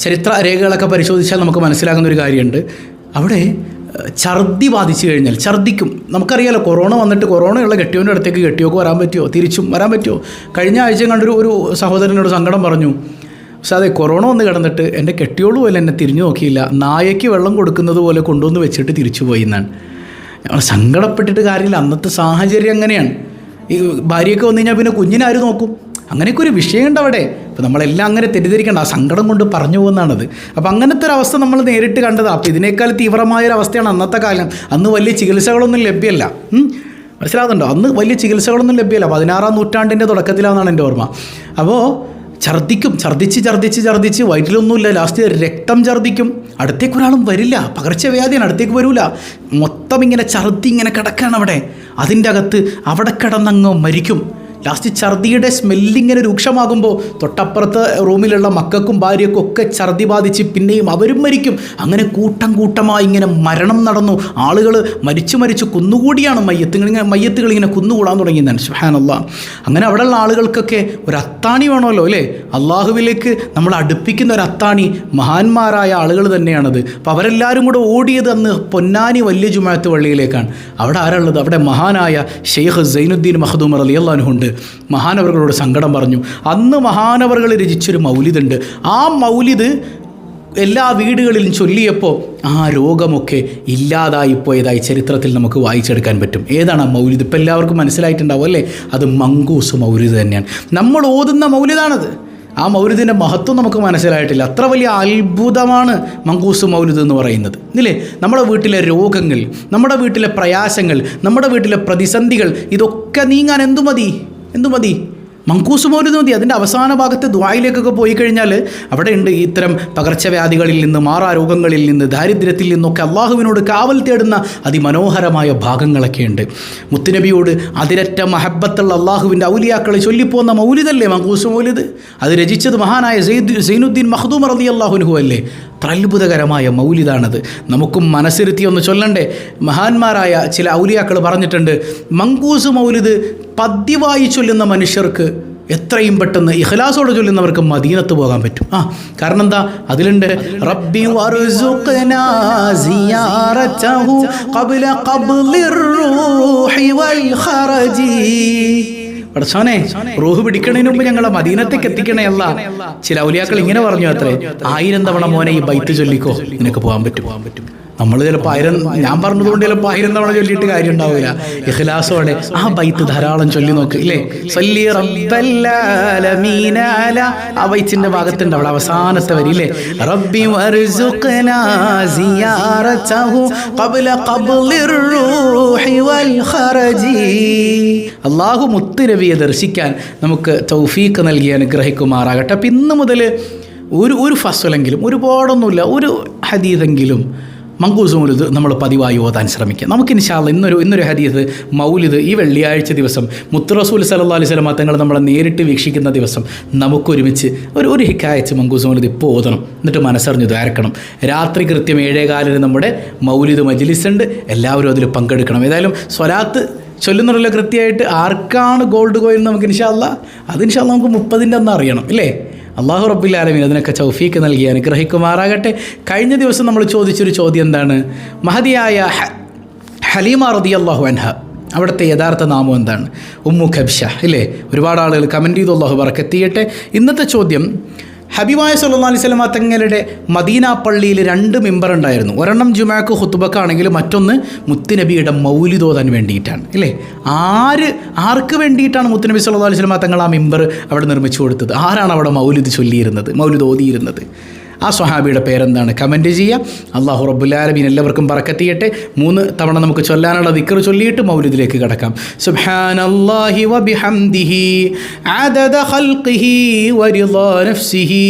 ചരിത്ര രേഖകളൊക്കെ പരിശോധിച്ചാൽ നമുക്ക് മനസ്സിലാകുന്ന ഒരു കാര്യമുണ്ട്. അവിടെ ഛർദി ബാധിച്ചു കഴിഞ്ഞാൽ ഛർദിക്കും. നമുക്കറിയാലോ കൊറോണ വന്നിട്ട് കൊറോണയുള്ള കെട്ടിയോന്റെ അടുത്തേക്ക് കെട്ടിയോക്ക് വരാൻ പറ്റുമോ? തിരിച്ചും വരാൻ പറ്റുമോ? കഴിഞ്ഞ ആഴ്ച കണ്ടൊരു ഒരു സഹോദരനോട് സങ്കടം പറഞ്ഞു. പക്ഷേ അതെ കൊറോണ വന്ന് കിടന്നിട്ട് എന്റെ കെട്ടിയോൾ പോലെ എന്നെ തിരിഞ്ഞു നോക്കിയില്ല. നായയ്ക്ക് വെള്ളം കൊടുക്കുന്നത് പോലെ കൊണ്ടുവന്ന് വെച്ചിട്ട് തിരിച്ചു പോയി എന്നാണ്. ഞങ്ങൾ സങ്കടപ്പെട്ടിട്ട് കാര്യമില്ല. അന്നത്തെ സാഹചര്യം അങ്ങനെയാണ്. ഈ ഭാര്യയൊക്കെ വന്നു കഴിഞ്ഞാൽ പിന്നെ കുഞ്ഞിനെ ആര് നോക്കും? അങ്ങനെയൊക്കെ ഒരു വിഷയമുണ്ട് അവിടെ. അപ്പോൾ നമ്മളെല്ലാം അങ്ങനെ തെറ്റിദ്ധരിക്കേണ്ട. ആ സങ്കടം കൊണ്ട് പറഞ്ഞു പോകുന്നതാണത്. അപ്പോൾ അങ്ങനത്തെ ഒരു അവസ്ഥ നമ്മൾ നേരിട്ട് കണ്ടതാണ് അപ്പോൾ ഇതിനേക്കാൾ തീവ്രമായ ഒരു അവസ്ഥയാണ് അന്നത്തെ കാലം. അന്ന് വലിയ ചികിത്സകളൊന്നും ലഭ്യമല്ല. മനസ്സിലാകുന്നുണ്ടോ അന്ന് വലിയ ചികിത്സകളൊന്നും ലഭ്യമല്ല. പതിനാറാം നൂറ്റാണ്ടിന്റെ തുടക്കത്തിലാണെന്നാണ് എന്റെ ഓർമ്മ. അപ്പോൾ ഛർദ്ദിക്കും. ഛർദ്ദിച്ച് ഛർദ്ദിച്ച് ഛർദ്ദിച്ച് വയറ്റിലൊന്നുമില്ല. ലാസ്റ്റ് രക്തം ഛർദ്ദിക്കും. അടുത്തേക്ക് ഒരാളും വരില്ല. പകർച്ചവ്യാധിയാണ്. അടുത്തേക്ക് വരില്ല മൊത്തം ഇങ്ങനെ ഛർദ്ദി ഇങ്ങനെ കിടക്കുകയാണ് അവിടെ. അതിന്റെ അകത്ത് അവിടെ കിടന്നങ്ങ് മരിക്കും. ലാസ്റ്റ് ഛർദിയുടെ സ്മെല്ലിങ്ങനെ രൂക്ഷമാകുമ്പോൾ തൊട്ടപ്പുറത്ത് റൂമിലുള്ള മക്കൾക്കും ഭാര്യയ്ക്കും ഒക്കെ ഛർദി ബാധിച്ച് പിന്നെയും അവരും മരിക്കും. അങ്ങനെ കൂട്ടം കൂട്ടമായി ഇങ്ങനെ മരണം നടന്നു. ആളുകൾ മരിച്ചു മരിച്ചു കുന്നുകൂടിയാണ് മയ്യത്തുകൾ ഇങ്ങനെ മയ്യത്തുകൾ ഇങ്ങനെ കുന്നുകൂടാൻ തുടങ്ങിയതാണ് സുഹാനല്ല അങ്ങനെ അവിടെയുള്ള ആളുകൾക്കൊക്കെ ഒരു അത്താണി വേണമല്ലോ അല്ലേ? അള്ളാഹുവിലേക്ക് നമ്മൾ അടുപ്പിക്കുന്ന ഒരു അത്താണി മഹാന്മാരായ ആളുകൾ തന്നെയാണത്. അപ്പോൾ അവരെല്ലാവരും കൂടെ ഓടിയത് അന്ന് പൊന്നാനി വലിയ ജുമാത്ത് പള്ളിയിലേക്കാണ്. അവിടെ ആരാളുള്ളത് അവിടെ മഹാനായ ഷെയ്ഖ് സൈനുദ്ദീൻ മഹദൂമർ അലി അള്ളാഹുണ്ട് മഹാനവറുകളോട് സങ്കടം പറഞ്ഞു. അന്ന് മഹാനവറുകൾ രചിച്ചൊരു മൗലിദുണ്ട്. ആ മൗലിദ് എല്ലാ വീടുകളിലും ചൊല്ലിയപ്പോൾ ആ രോഗമൊക്കെ ഇല്ലാതായിപ്പോയതായി ചരിത്രത്തിൽ നമുക്ക് വായിച്ചെടുക്കാൻ പറ്റും. ഏതാണ് ആ മൗലിദ്? ഇപ്പം എല്ലാവർക്കും മനസ്സിലായിട്ടുണ്ടാവും അല്ലേ? അത് മങ്കൂസ് മൗലിദ് തന്നെയാണ്. നമ്മൾ ഓതുന്ന മൗലിദാണത്. ആ മൗലിദിന്റെ മഹത്വം നമുക്ക് മനസ്സിലായിട്ടില്ല. അത്ര വലിയ അത്ഭുതമാണ് മങ്കൂസ് മൗലിദ് എന്ന് പറയുന്നത്. ഇല്ലേ? നമ്മുടെ വീട്ടിലെ രോഗങ്ങൾ നമ്മുടെ വീട്ടിലെ പ്രയാസങ്ങൾ നമ്മുടെ വീട്ടിലെ പ്രതിസന്ധികൾ ഇതൊക്കെ നീങ്ങാൻ എന്തു മതി? എന്തു മതി? മങ്കൂസ് മൗലിദ് മതി? അതിന്റെ അവസാന ഭാഗത്ത് ദ്വായിലേക്കൊക്കെ പോയി കഴിഞ്ഞാൽ അവിടെ ഉണ്ട് ഇത്തരം പകർച്ചവ്യാധികളിൽ നിന്ന് മാറാ രോഗങ്ങളിൽ നിന്ന് ദാരിദ്ര്യത്തിൽ നിന്നൊക്കെ അള്ളാഹുവിനോട് കാവൽ തേടുന്ന അതിമനോഹരമായ ഭാഗങ്ങളൊക്കെ ഉണ്ട് മുത്തുനബിയോട് അതിരറ്റ മഹബത്തുള്ള അള്ളാഹുവിന്റെ ഔലിയാക്കളെ ചൊല്ലിപ്പോന്ന മൗലിദല്ലേ മങ്കൂസ് മൗലിദ്? അത് രചിച്ചത് മഹാനായ സെയ്ദ് സൈനുദ്ദീൻ മഹദൂം റതി അള്ളാഹുനുഹു അല്ലേ? അത്ഭുതകരമായ മൗലിദാണത്. നമുക്കും മനസ്സിരുത്തി ഒന്ന് ചൊല്ലണ്ടേ. മഹാന്മാരായ ചില ഔലിയാക്കൾ പറഞ്ഞിട്ടുണ്ട് മങ്കൂസ് മൗലിദ് പതിവായി ചൊല്ലുന്ന മനുഷ്യർക്ക് എത്രയും പെട്ടെന്ന് ഇഖ്ലാസോടെ ചൊല്ലുന്നവർക്ക് മദീനത്ത് പോകാൻ പറ്റും. ആ കാരണം എന്താ? അതിലുണ്ട് റബ്ബി ഖറജി. പടച്ചോനെ റൂഹ് പിടിക്കണതിന് മുമ്പ് ഞങ്ങളെ മദീനത്തേക്ക് എത്തിക്കണേ അല്ല ചില ഔലിയാക്കൾ ഇങ്ങനെ പറഞ്ഞു അത്രേ ആയിരം തവണ മോനെ ഈ ബൈത്ത് ചൊല്ലിക്കോ നിനക്ക് പോകാൻ പറ്റും. പോകാൻ പറ്റും. നമ്മൾ ചിലപ്പോൾ ആയിരം ഞാൻ പറഞ്ഞതുകൊണ്ട് ചിലപ്പോൾ ആയിരം തവണ ചൊല്ലിയിട്ട് കാര്യം ഉണ്ടാവില്ല ഇഖ്ലാസോടെ ആ ബൈത്ത് ധാരാളം ചൊല്ലി നോക്ക്. ഇല്ലേ? സല്ലി ആ ബൈത്തിന്റെ ഭാഗത്തുണ്ട് അവിടെ അവസാനത്തെ വരി ഇല്ലേ? റബ്ബി വർസുഖ്നാ സിയാറതഹു ഖബ്ല ഖബ്ലിർ റൂഹി വൽ ഖറജി. മുത്തുരവിയെ ദർശിക്കാൻ നമുക്ക് തൗഫീഖ് നൽകി അനുഗ്രഹിക്കുമാറാകട്ടെ. അപ്പം ഇന്ന് മുതൽ ഒരു ഒരു ഫസ്വലെങ്കിലും ഒരുപാടൊന്നുമില്ല. ഒരു ഹദീതെങ്കിലും മങ്കൂസ് മൗലിദ് നമ്മൾ പതിവായി ഓതാൻ ശ്രമിക്കുക നമുക്ക് ഇൻഷാല്ല ഇന്നൊരു ഇന്നൊരു ഹദീസ് മൗലിദ് ഈ വെള്ളിയാഴ്ച ദിവസം മുത്തറസൂൽ സല്ലാ അലൈഹി സ്വലമ തങ്ങൾ നമ്മളെ നേരിട്ട് വീക്ഷിക്കുന്ന ദിവസം നമുക്കൊരുമിച്ച് ഒരു ഒരു ഹിക്കായച്ച് മങ്കൂസൂലിത് ഇപ്പോൾ ഓതണം. എന്നിട്ട് മനസ്സറിഞ്ഞ് ദ്വാരക്കണം. രാത്രി കൃത്യം ഏഴേകാലിന് നമ്മുടെ മൗലിദ് മജ്ലിസ് ഉണ്ട് എല്ലാവരും അതിൽ പങ്കെടുക്കണം. ഏതായാലും സ്വലാത്ത് ചൊല്ലുന്നുണ്ടല്ലോ കൃത്യമായിട്ട്? ആർക്കാണ് ഗോൾഡ് കോയിൽ നമുക്ക് ഇൻഷാല്ല അത് ഇൻഷാല്ല നമുക്ക് മുപ്പതിന്റെ അന്ന് അറിയണം ഇല്ലേ? അള്ളാഹു ആലമീൻ അതിനൊക്കെ ചൗഫീക്ക് നൽകി അനുഗ്രഹിക്കുമാറാകട്ടെ. കഴിഞ്ഞ ദിവസം നമ്മൾ ചോദിച്ചൊരു ചോദ്യം എന്താണ്? മഹതിയായ ഹലീമ റതി അള്ളാഹു അൻഹ അവിടുത്തെ യഥാർത്ഥ നാമം എന്താണ്? ഉമ്മു ഖബ്ഷ ഇല്ലേ? ഒരുപാട് ആളുകൾ കമന്റ് ചെയ്തു അള്ളാഹു പറക്കെത്തിയട്ടെ ഇന്നത്തെ ചോദ്യം ഹബീബായ സല്ലാ അലൈഹി സ്വലമ തങ്ങളുടെ മദീന പള്ളിയിൽ രണ്ട് മെമ്പർ ഉണ്ടായിരുന്നു. ഒരെണ്ണം ജുമാക്ക് ഹുത്തുബക്കാണെങ്കിൽ മറ്റൊന്ന് മുത്തുനബിയുടെ മൗലിതോതാൻ വേണ്ടിയിട്ടാണ്. അല്ലേ ആര് ആർക്ക് വേണ്ടിയിട്ടാണ് മുത്തുനബി സല്ലാ അലൈഹി സ്വലമ തങ്ങൾ ആ മെമ്പർ അവിടെ നിർമ്മിച്ചു കൊടുത്തത്? ആരാണ് അവിടെ മൗലിദ് ചൊല്ലിയിരുന്നത് മൗലിദ് ഓതിയിരുന്നത്? ആ സ്വഹാബിയുടെ പേരെന്താണ് കമൻറ്റ് ചെയ്യുക അള്ളാഹു റബ്ബുലാലമീൻ എല്ലാവർക്കും പറക്കത്തിയട്ടെ മൂന്ന് തവണ നമുക്ക് ചൊല്ലാനുള്ള ദിക്കർ ചൊല്ലിയിട്ട് മൗലിദിലേക്ക് കടക്കാം സുബ്ഹാനല്ലാഹി വബിഹംദിഹി അദദ ഖൽഖിഹി വരിളാ നഫ്സിഹി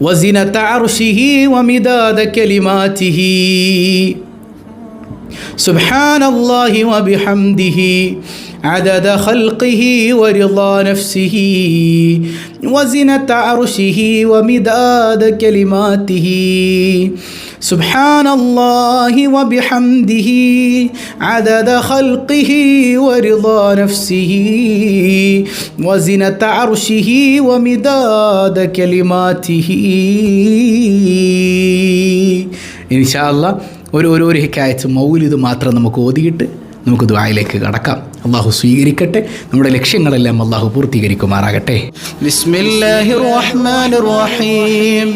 وزنة عرشه ومداد كلماته سبحان الله وبحمده عدد خلقه ورضا نفسه وزنة عرشه ومداد كلماته سبحان الله وبحمده عدد خلقه ورضا نفسه وزنة عرشه ومداد كلماته إن شاء الله ഒരു ഒരു ഒരു ഹിക്കായച്ച് മൗലിത് മാത്രം നമുക്ക് ഓതിയിട്ട് നമുക്ക് ദ്വായിലേക്ക് കടക്കാം അള്ളാഹു സ്വീകരിക്കട്ടെ നമ്മുടെ ലക്ഷ്യങ്ങളെല്ലാം അള്ളാഹു പൂർത്തീകരിക്കുമാറാകട്ടെ بسم الله الرحمن الرحيم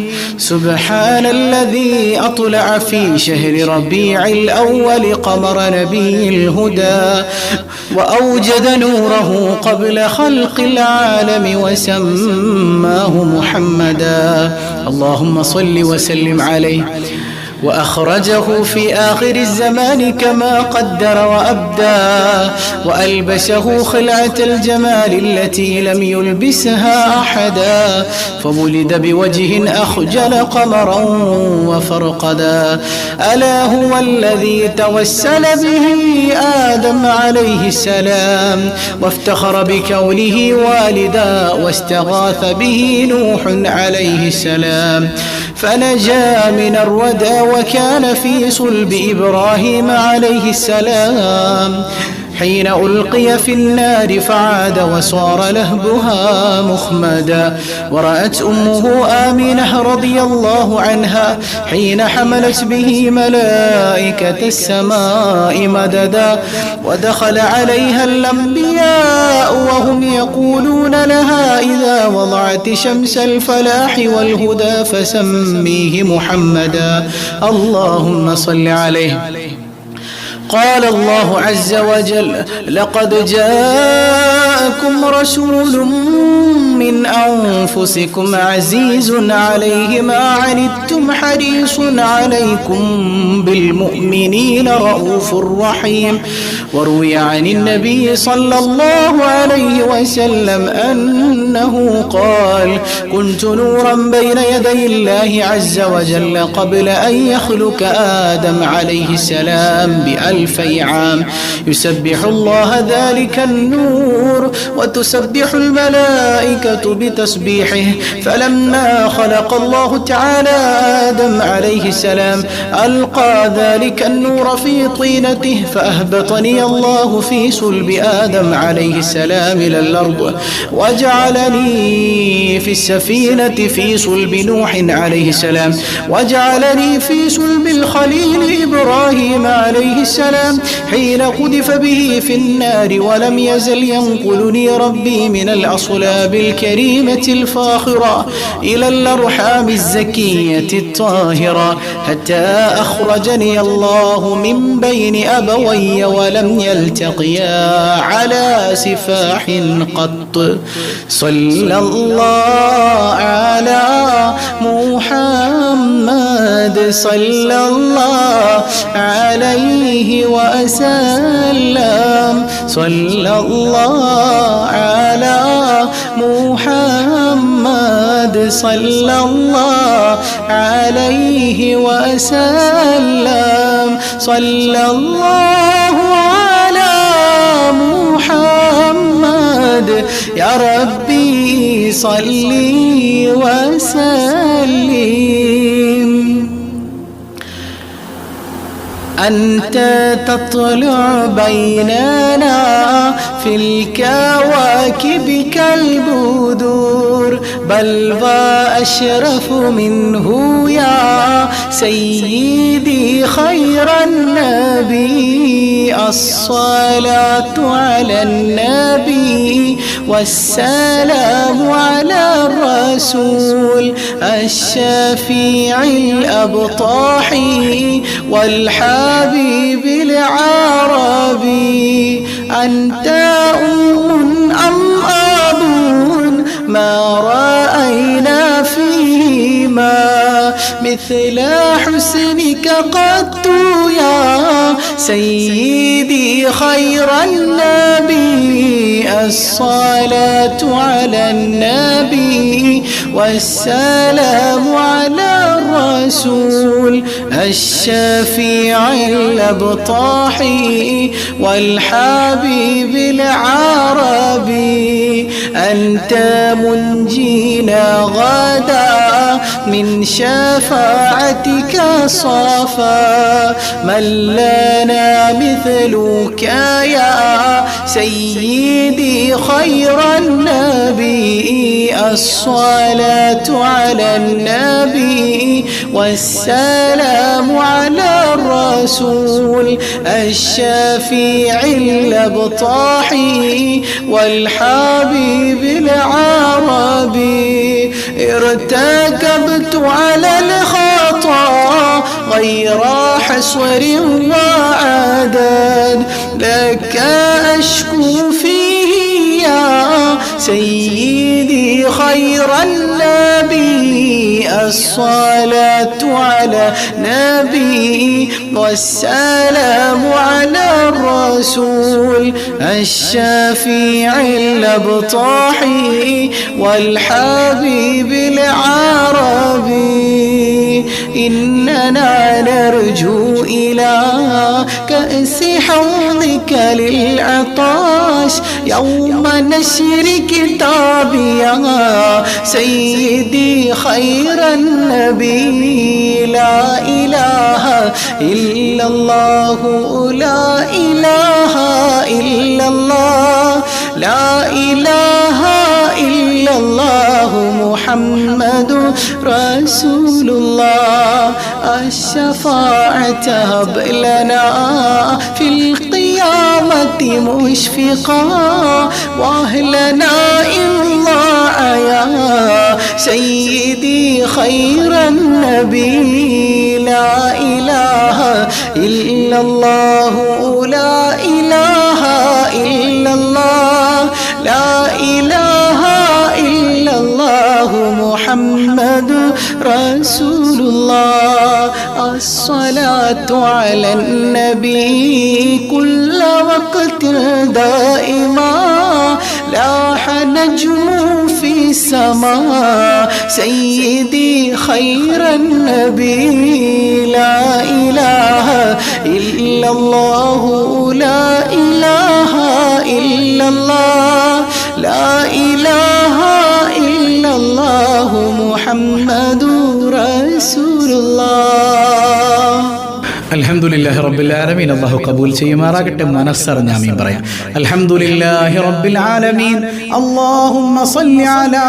سبحان الذي أطلع في شهر ربيع الأول قمر نبي الهدى وأوجد نوره قبل خلق العالم وسماه محمدا اللهم صل وسلم عليه وأخرجه في آخر الزمان كما قدر وأبدى وألبسه خلعة الجمال التي لم يلبسها أحدا فولد بوجه أخجل قمرا وفرقدا. ألا هو الذي توسل به آدم عليه السلام وافتخر بكونه والدا واستغاث به نوح عليه السلام. فنجا من الردى وكان في صلب إبراهيم عليه السلام حين ألقي في النار فعاد وصار لهبها مخمدا. ورأت أمه آمنة رضي الله عنها حين حملت به ملائكة السماء مددا. ودخل عليها الأنبياء وهم يقولون لها إذا وضعت شمس الفلاح والهدى فسميه محمدا. اللهم صل عليه. قال الله عز وجل لقد جاء جاءكم رسول من أنفسكم عزيز عليه ما عنتم حريص عليكم بالمؤمنين رؤوف رحيم وروي عن النبي صلى الله عليه وسلم أنه قال كنت نورا بين يدي الله عز وجل قبل أن يخلق آدم عليه السلام بألفي عام. يسبح الله ذلك النور وتسبح الملائكة بتسبيحه. فلما خلق الله تعالى آدم عليه السلام ألقى ذلك النور في طينته فأهبطني الله في صلب آدم عليه السلام إلى الأرض. وجعلني في السفينة في صلب نوح عليه السلام. وجعلني في صلب الخليل إبراهيم عليه السلام. حين قذف به في النار ولم يزل ينقلني ربي من الأصلاب الكريمة الفاخرة إلى الأرحام الزكية الطاهرة حتى أخرجني الله من بين أبوي ولم يلتقيا على سفاح قط. صلى الله على محمد صلى الله عليه وسلم. صلى الله على محمد صلى الله عليه وسلم. صلى الله على محمد. يا ربي صلي وسلم. أنت تطلع بيننا في الكواكب كالبدور بل وأشرف منه يا سيدي خير النبي. الصلاة على النبي والسلام على الرسول الشفيع الأبطاحي والحبيب العربي. أنت أم أم أب ما رأينا فيهما مثل حسنك قد يا سيدي خير النبي. الصلاة على النبي والسلام على الرسول. الشفيع الأبطاحي والحبيب العربي. أنت منجينا غدا من شفاعتك صفا من لنا مثلك يا سيدي خير النبي. الصلاة على النبي والسلام على الرسول الشفيع الأبطاحي والحبيب العربي. ارتكبت على الخطأ غير حسور وعدد لك أشكو يا سيدي خير النبي الصلاة على نبي والسلام على الرسول الشفيع الأبطاحي والحبيب العربي إننا نرجو إلى كأس حوضك للعطاش. يوم نشر كتابي يا سيدي خير النبي. لا إله إلا الله لا إله إلا الله. لا إله إلا الله محمد رسول الله الشفاعة هب لنا. في القيامة مشفقا وأهلنا إلا يا سيدي خير النبي لا إله إلا الله. على النبي كل وقت دائما. لاح نجم في السماء. سيدي خير النبي. لا إله إلا الله. لا إله إلا الله. لا إله إلا الله. محمد رسول الله. അൽഹംദുലില്ലാഹി റബ്ബിൽ ആലമീൻ. അല്ലാഹു കബൂൽ ചെയ്യുമാറാകട്ടെ മനസ്സറിഞ്ഞ ആമീൻ പറയാം. അൽഹംദുലില്ലാഹി റബ്ബിൽ ആലമീൻ. അല്ലാഹുമ്മ സല്ലി അലാ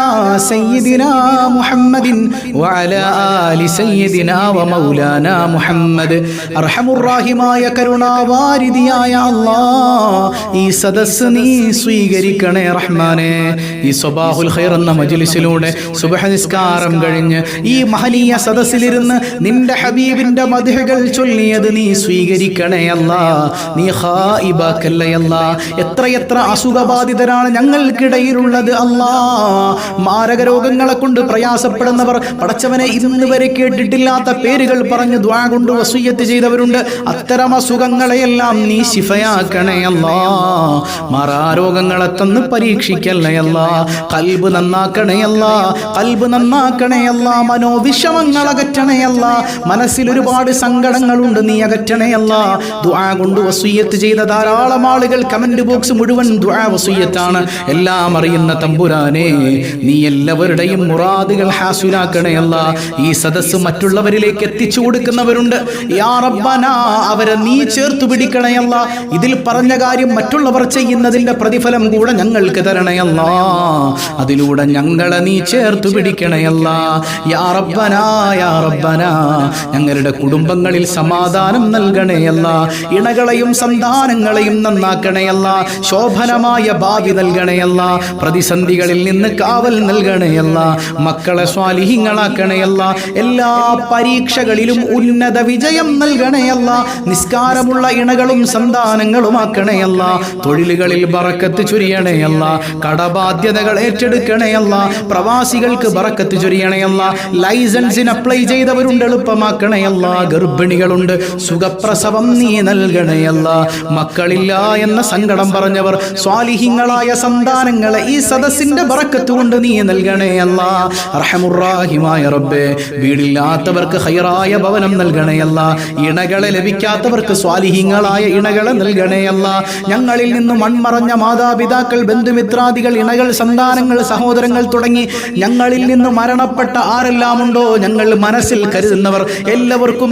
സയ്യിദിനാ മുഹമ്മദിൻ വഅലാ ആലി സയ്യിദിനാ വമൗലാനാ മുഹമ്മദ്. അർഹമുർ റഹീമായ കരുണാവാരിധിയായ അല്ലാഹ് ഈ സദസ്സ് നീ സ്വീകരിക്കണേ റഹ്മാനേ. ഈ സ്വബാഹുൽ ഖൈർ എന്ന മജ്ലിസിലൂടെ സുബഹ നിസ്കാരം കഴിഞ്ഞ് ഈ മഹനീയ സദസ്സിലിരുന്ന് നിന്റെ ഹബീബിന്റെ മധുഹകൾ ചൊല്ലിയത് നീ സ്വീകരിക്കണേ അല്ല. നീ ഹായിബാക്കല്ലയല്ല എത്രയെത്ര അസുഖബാധിതരാണ് ഞങ്ങൾക്കിടയിലുള്ളത് അല്ലാ. മാരക രോഗങ്ങളെ കൊണ്ട് പ്രയാസപ്പെടുന്നവർ പടച്ചവനെ ഇന്ന് വരെ കേട്ടിട്ടില്ലാത്ത പേരുകൾ പറഞ്ഞു ദ്വാ കൊണ്ട് വസൂയത്ത് ചെയ്തവരുണ്ട്. അത്തരം അസുഖങ്ങളെയെല്ലാം നീ ശിഫയാക്കണേ അല്ലാ. മാറാരോഗങ്ങളെ തന്ന് പരീക്ഷിക്കല്ലയല്ല കൽബ് നന്നാക്കണയല്ല കൽബ് നന്നാക്കണയല്ല മനോവിഷമങ്ങൾ അകറ്റണയല്ല മനസ്സിൽ ഒരുപാട് സങ്കടങ്ങളുണ്ട് നീ അകറ്റണേയല്ല ദുആ കൊണ്ട് വസൂയത്ത് ചെയ്ത ധാരാളം ആളുകൾ കമന്റ് ബോക്സ് മുഴുവൻ ദുആ വസൂയത്താണ്. എല്ലാം അറിയുന്ന തമ്പുരാനെ നീ എല്ലാവരുടെയും മുറാദുകൾ ഹാസുലാക്കണേയല്ല ഈ സദസ്സ് മറ്റുള്ളവരിലേക്ക് എത്തിച്ചു കൊടുക്കുന്നവരുണ്ട്. യാ റബ്ബന അവരെ നീ ചേർത്ത് പിടിക്കണയല്ല ഇതിൽ പറഞ്ഞ കാര്യം മറ്റുള്ളവർ ചെയ്യുന്നതിന്റെ പ്രതിഫലം കൂടെ ഞങ്ങൾക്ക് തരണയല്ല അതിലൂടെ ഞങ്ങളെ നീ ചേർത്ത് പിടിക്കണയല്ല യാ റബ്ബന യാ റബ്ബന. ഞങ്ങളുടെ കുടുംബങ്ങളിൽ സമാധാനം നൽകണയല്ല. ഇണകളെയും സന്താനങ്ങളെയും നന്നാക്കണേയല്ല. ശോഭനമായ ഭാവി നൽകണേയല്ല. പ്രതിസന്ധികളിൽ നിന്ന് കാവൽ നൽകണേയല്ല. മക്കളെ സ്വാലിഹിങ്ങളാക്കണേയല്ല എല്ലാ പരീക്ഷകളിലും ഉന്നത വിജയം നൽകണേയല്ല. നിസ്കാരമുള്ള ഇണകളും സന്താനങ്ങളും ആക്കണേയല്ല തൊഴിലുകളിൽ ബറക്കത്ത് ചുരിയണേയല്ല. കടബാധ്യതകൾ ഏറ്റെടുക്കണേയല്ല. പ്രവാസികൾക്ക് ബറക്കത്ത് ചൊരിയണയല്ല. ലൈസൻസിന് അപ്ലൈ ചെയ്തവരുണ്ട് എളുപ്പമാക്കണയല്ല. ഗർഭിണികളുണ്ട് സുഖപ്രസവം നീ നൽകണയല്ല മക്കളില്ല എന്ന സങ്കടം പറഞ്ഞവർ സ്വാലിഹിങ്ങളായ സന്താനങ്ങളെ ഈ സദസ്സിന്റെ ബറക്കത്ത് കൊണ്ട് നീ നൽകണയല്ല റഹമുറാഹിമായ റബ്ബേ വീടില്ലാത്തവർക്ക് ഹൈറായ ഭവനം നൽകണയല്ല ഇണകളെ ലഭിക്കാത്തവർക്ക് സ്വാലിഹിങ്ങളായ ഇണകളെ നൽകണയല്ല ഞങ്ങളിൽ നിന്ന് മൺമറഞ്ഞ മാതാപിതാക്കൾ ബന്ധുമിത്രാദികൾ ഇണകൾ സന്താനങ്ങൾ സഹോദരങ്ങൾ തുടങ്ങി ഞങ്ങളിൽ നിന്ന് മരണപ്പെട്ട ആരെല്ലാമുണ്ടോ ഞങ്ങൾ മനസ്സിൽ കരുതുന്നവർ. എല്ലാവർക്കും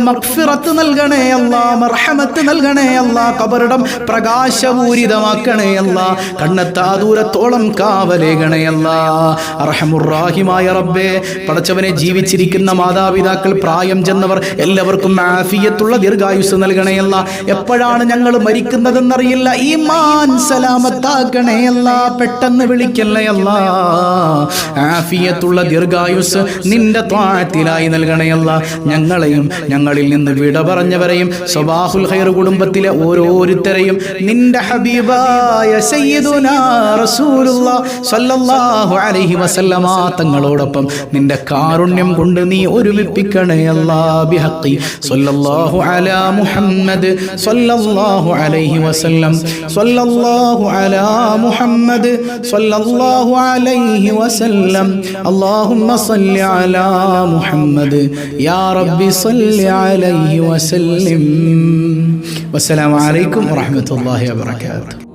നൽകണേ അല്ല മർഹമത്ത് നൽകണേ അല്ല കബറിടം പ്രകാശപൂരിതമാക്കണേ അല്ല കണ്ണെത്താ ദൂരത്തോളം കാവലേകണേ അല്ല. അർഹമുറാഹിമായ റബ്ബേ പടച്ചവനെ ജീവിച്ചിരിക്കുന്ന മാതാപിതാക്കൾ പ്രായം ചെന്നവർ എല്ലാവർക്കും ആഫിയത്തുള്ള ദീർഘായുസ് നൽകണയല്ല എപ്പോഴാണ് ഞങ്ങൾ മരിക്കുന്നതെന്നറിയില്ല ഈ ഈമാൻ സലാമത്താക്കണേയല്ല പെട്ടെന്ന് വിളിക്കല്ലയല്ല ആഫിയത്തുള്ള ദീർഘായുസ് നിന്റെ ത്വാഴത്തിലായി നൽകണയല്ല ഞങ്ങളെയും ഞങ്ങളിൽ നിന്ന് വിട പറയും സബാഹുൽ ഹൈർ കുടുംബത്തിലെ ഓരോരുത്തരെയും നിന്റെ ഹബീബായ സയ്യിദുനാ റസൂലുള്ള സല്ലല്ലാഹു അലൈഹി വസല്ലമ തങ്ങളോടൊപ്പം നിന്റെ കാരുണ്യം കൊണ്ട് നീ ഒരുമിപ്പിക്കണേ അല്ലാ ബിഹഖി. സല്ലല്ലാഹു അലാ മുഹമ്മദ് സല്ലല്ലാഹു അലൈഹി വസല്ലം. സല്ലല്ലാഹു അലാ മുഹമ്മദ് സല്ലല്ലാഹു അലൈഹി വസല്ലം. അല്ലാഹുമ്മ സല്ലി അലാ മുഹമ്മദ്. യാ റബ്ബി സല്ലി അലൈഹി വസല്ലം. وسلم. والسلام عليكم ورحمة الله وبركاته.